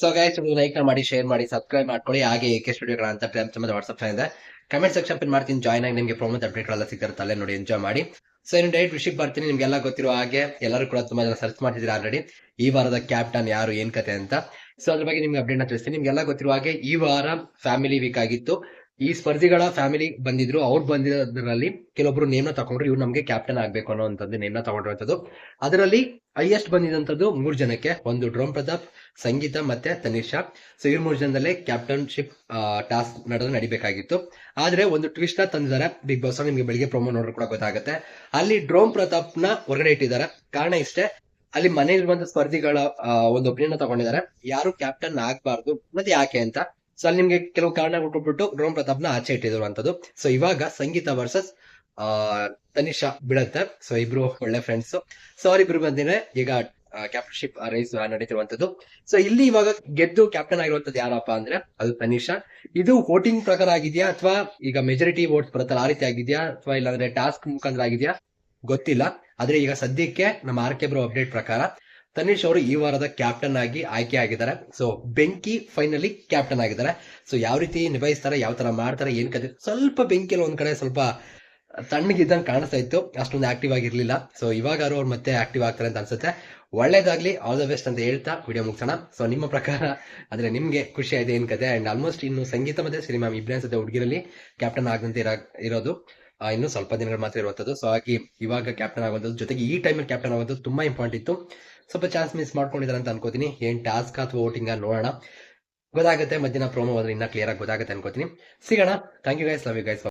So guys like ಮಾಡಿ share ಮಾಡಿ subscribe ಮಾಡ್ಕೊಳ್ಳಿ. ಹಾಗೆ ಏಕೆ ಸ್ಟುಡಿಯೋಗಳ ಅಂತ ಪ್ರೇಮ್ ಸಂಬಂಧ ವಾಟ್ಸ್ಆಪ್ ಇದೆ. ಕಮೆಂಟ್ ಸೆಕ್ಷನ್ ಪಿನ್ ಮಾಡ್ತೀನಿ. ಜಾಯ್ನ್ ಆಗಿ ನಿಮಗೆ ಪ್ರೋಮೋದ್ ಅಪ್ಡೇಟ್ಗಳೆಲ್ಲ ಸಿಗ್ತಾರೆ ಅಲ್ಲೇ ನೋಡಿ ಎಂಜಾಯ್ ಮಾಡಿ. ಸೊ ಇನ್ನು ಡೈರೆಕ್ಟ್ ವಿಷಯಕ್ಕೆ ಬರ್ತೀನಿ. ನಿಮ್ಗೆಲ್ಲ ಗೊತ್ತಿರೋ ಹಾಗೆ ಎಲ್ಲರೂ ಕೂಡ ತುಂಬಾ ಜನ ಸರ್ಚ್ ಮಾಡ್ತಿದ್ದೀರಾ ಆಲ್ರೆಡಿ ಈ ವಾರದ ಕ್ಯಾಪ್ಟನ್ ಯಾರು, ಏನ್ ಕತೆ ಅಂತ. ಸೊ ಅದ್ರ ಬಗ್ಗೆ ನಿಮ್ಗೆ ಅಪ್ಡೇಟ್ನ ತಿಳಿಸ್ತೀನಿ. ನಿಮ್ಗೆಲ್ಲ ಗೊತ್ತಿರೋ ಹಾಗೆ ಈ ವಾರ ಫ್ಯಾಮಿಲಿ ವೀಕ್ ಆಗಿತ್ತು. ಈ ಸ್ಪರ್ಧಿಗಳ ಫ್ಯಾಮಿಲಿ ಬಂದಿದ್ರು, ಅವ್ರು ಬಂದಿರೋದ್ರಲ್ಲಿ ಕೆಲವೊಬ್ರು ನೇಮ್ನ ತಗೊಂಡ್ರು ಇವ್ರು ನಮ್ಗೆ ಕ್ಯಾಪ್ಟನ್ ಆಗ್ಬೇಕು ಅನ್ನೋಂಥದ್ದು ನೇಮ್ನ ತಗೊಂಡಿರುವಂತದ್ದು ಅದರಲ್ಲಿ ಹೈಯೆಸ್ಟ್ ಬಂದಿದಂಥದ್ದು ಮೂರು ಜನಕ್ಕೆ, ಒಂದು ಡ್ರೋಮ್ ಪ್ರತಾಪ್, ಸಂಗೀತ ಮತ್ತೆ ತನಿಷಾ. ಸೊ ಇವ್ರ ಮೂರ್ ಜನದಲ್ಲೇ ಕ್ಯಾಪ್ಟನ್ಶಿಪ್ ಟಾಸ್ಕ್ ನಡೆದು ನಡಿಬೇಕಾಗಿತ್ತು. ಆದ್ರೆ ಒಂದು ಟ್ವಿಸ್ಟ್ ತಂದಿದ್ದಾರೆ. ಬಿಗ್ ಬಾಸ್ ನಿಮ್ಗೆ ಬೆಳಿಗ್ಗೆ ಪ್ರೊಮೋ ನೋಡ್ರು ಕೂಡ ಗೊತ್ತಾಗುತ್ತೆ. ಅಲ್ಲಿ ಡ್ರೋಮ್ ಪ್ರತಾಪ್ನ ಹೊರಗಡೆ ಇಟ್ಟಿದ್ದಾರೆ. ಕಾರಣ ಇಷ್ಟೇ, ಅಲ್ಲಿ ಮನೆಯಲ್ಲಿರುವಂತ ಸ್ಪರ್ಧಿಗಳ ಒಂದು ಒಪಿನಿಯನ್ ತಗೊಂಡಿದ್ದಾರೆ. ಯಾರು ಕ್ಯಾಪ್ಟನ್ ಆಗ್ಬಾರ್ದು, ಮತ್ತೆ ಯಾಕೆ ಅಂತ. ಸೊ ಅಲ್ಲಿ ನಿಮ್ಗೆ ಕೆಲವು ಕಾರಣ ಕೊಟ್ಬಿಟ್ಟು ರೋಮ್ ಪ್ರತಾಪ್ನ ಆಚೆ ಇಟ್ಟಿದ್ರು ಅಂತದ್ದು. ಸೊ ಇವಾಗ ಸಂಗೀತ ವರ್ಸಸ್ ಆ, ತನಿಷಾ ಬೀಳತ್ತೆ ಸೊ ಇಬ್ರು ಒಳ್ಳೆ ಫ್ರೆಂಡ್ಸ್ ಸೊ ಅವರಿಬ್ರು ಬಂದಿದ್ರೆ ಈಗ ಕ್ಯಾಪ್ಟನ್ಶಿಪ್ ರೇಸ್ ನಡೀತಿರುವಂತದ್ದು. ಸೊ ಇಲ್ಲಿ ಇವಾಗ ಗೆದ್ದು ಕ್ಯಾಪ್ಟನ್ ಆಗಿರುವಂತದ್ದು ಯಾರಪ್ಪ ಅಂದ್ರೆ ಅದು ತನಿಷಾ. ಇದು ವೋಟಿಂಗ್ ಪ್ರಕಾರ ಆಗಿದೆಯಾ ಅಥವಾ ಈಗ ಮೆಜಾರಿಟಿ ವೋಟ್ಸ್ ಬರುತ್ತಲ್ಲ ಆ ರೀತಿ ಆಗಿದೆಯಾ ಅಥವಾ ಇಲ್ಲಾಂದ್ರೆ ಟಾಸ್ಕ್ ಮುಖಾಂತರ ಆಗಿದೆಯಾ? ಗೊತ್ತಿಲ್ಲ. ಆದ್ರೆ ಈಗ ಸದ್ಯಕ್ಕೆ ನಮ್ಮ ಆರ್ ಕೆ ಬ್ರೋ ಅಪ್ಡೇಟ್ ಪ್ರಕಾರ ತನಿಷ್ ಅವರು ಈ ವಾರದ ಕ್ಯಾಪ್ಟನ್ ಆಗಿ ಆಯ್ಕೆ ಆಗಿದ್ದಾರೆ. ಸೊ ಬೆಂಕಿ ಫೈನಲಿ ಕ್ಯಾಪ್ಟನ್ ಆಗಿದ್ದಾರೆ. ಸೊ ಯಾವ ರೀತಿ ನಿಭಾಯಿಸ್ತಾರೆ, ಯಾವ ತರ ಮಾಡ್ತಾರೆ, ಏನ್ ಕತೆ? ಸ್ವಲ್ಪ ಬೆಂಕಿಯಲ್ಲಿ ಒಂದ್ ಕಡೆ ಸ್ವಲ್ಪ ತಣ್ಣಗಿದ್ದಂಗೆ ಕಾಣಿಸ್ತಾ ಇತ್ತು. ಅಷ್ಟೊಂದು ಆಕ್ಟಿವ್ ಆಗಿರ್ಲಿಲ್ಲ. ಸೊ ಇವಾಗ ಅವ್ರು ಮತ್ತೆ ಆಕ್ಟಿವ್ ಆಗ್ತಾರೆ ಅಂತ ಅನ್ಸುತ್ತೆ. ಒಳ್ಳೇದಾಗ್ಲಿ ಆಲ್ ದ ಬೆಸ್ಟ್ ಅಂತ ಹೇಳ್ತಾ ವಿಡಿಯೋ ಮುಗಿಸೋಣ. ಸೊ ನಿಮ್ಮ ಪ್ರಕಾರ ಆದ್ರೆ ನಿಮ್ಗೆ ಖುಷಿ ಆಯ್ತು ಏನ್ ಕತೆ? ಅಂಡ್ ಆಲ್ಮೋಸ್ಟ್ ಇನ್ನು ಸಂಗೀತ ಮತ್ತೆ ಸಿನಿಮಾ ಇಬ್ಬರೇ ಅನ್ಸುತ್ತೆ ಹುಡುಗಿರಲ್ಲಿ. ಕ್ಯಾಪ್ಟನ್ ಆಗದಂತೆ ಇರೋದು. ಇನ್ನು ಸ್ವಲ್ಪ ದಿನಗಳು ಮಾತ್ರ ಇರುವಂಥದ್ದು ಸೊ ಹಾಗೆ ಇವಾಗ ಕ್ಯಾಪ್ಟನ್ ಆಗುವಂಥದ್ದು ಜೊತೆಗೆ ಈ ಟೈಮಲ್ಲಿ ಕ್ಯಾಪ್ಟನ್ ಆಗುವಂಥದ್ದು ತುಂಬಾ ಇಂಪಾರ್ಟೆಂಟ್ ಇತ್ತು. ಸ್ವಲ್ಪ ಚಾನ್ಸ್ ಮಿಸ್ ಮಾಡ್ಕೊಂಡಿದ್ದಾರೆ ಅಂತ ಅನ್ಕೋತೀನಿ. ಏನ್ ಟಾಸ್ಕ್ ಅಥವಾ ವೋಟಿಂಗ್ ನೋಡೋಣ. ಗೊತ್ತಾಗುತ್ತೆ, ಮಧ್ಯಾಹ್ನ ಪ್ರೋಮೋ ಅಂದ್ರೆ ಇನ್ನ ಕ್ಲಿಯರ್ ಆಗಿ ಗೊತ್ತಾಗುತ್ತೆ ಅನ್ಕೋತೀನಿ. ಸಿಗೋಣ. Thank you guys love you guys